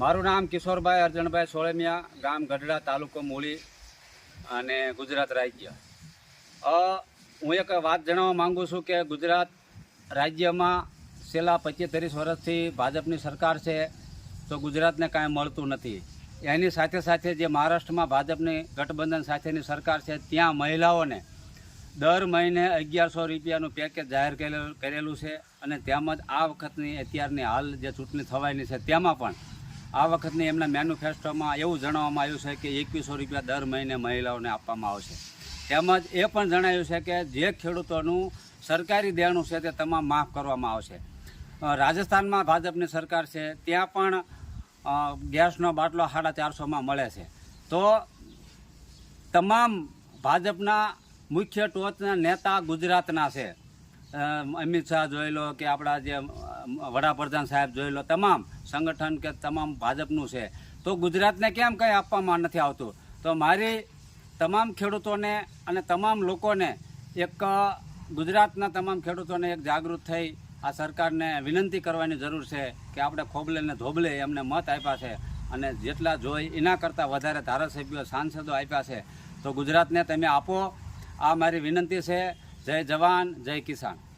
મારું નામ કિશોરભાઈ અર્જણભાઈ સોળમિયા, ગામ ગઢડા તાલુકો મૂળી અને ગુજરાત રાજ્ય. હું એક વાત જણાવવા માગું છું કે ગુજરાત રાજ્યમાં છેલ્લા પચીસ ત્રીસ વર્ષથી ભાજપની સરકાર છે. તો ગુજરાતને કાંઈ મળતું નથી. એની સાથે સાથે જે મહારાષ્ટ્રમાં ભાજપની ગઠબંધન સાથેની સરકાર છે, ત્યાં મહિલાઓને દર મહિને અગિયારસો રૂપિયાનું પેકેજ જાહેર કરેલું છે અને તેમજ આ વખતની અત્યારની હાલ જે ચૂંટણી થવાની છે, તેમાં પણ આ વખતની એમના મેન્યુફેસ્ટોમાં એવું જણાવવામાં આવ્યું છે કે એકવીસો રૂપિયા દર મહિને મહિલાઓને આપવામાં આવશે. તેમજ એ પણ જણાવ્યું છે કે જે ખેડૂતોનું સરકારી દેણું છે તે તમામ માફ કરવામાં આવશે. રાજસ્થાનમાં ભાજપની સરકાર છે, ત્યાં પણ ગેસનો બાટલો સાડા ચારસોમાં મળે છે. તો તમામ ભાજપના મુખ્ય ટોચના નેતા ગુજરાતના છે. અમિત શાહ જોઈ લો કે આપણા જે વડાપ્રધાન સાહેબ જોઈ લો, તમામ સંગઠન કે તમામ ભાજપનું છે. તો ગુજરાતને કેમ કંઈ આપવામાં નથી આવતું? તો મારી તમામ ખેડૂતોને અને તમામ લોકોને એક ગુજરાતના તમામ ખેડૂતોને એક જાગૃત થઈ આ સરકારને વિનંતી કરવાની જરૂર છે કે આપણે ખોબલે ને ધોબલે એમને મત આપ્યા છે અને જેટલા જોઈ એના કરતાં વધારે ધારાસભ્યો, સાંસદો આપ્યા છે. તો ગુજરાતને તમે આપો. આ મારી વિનંતી છે. જય જવાન, જય કિસાન.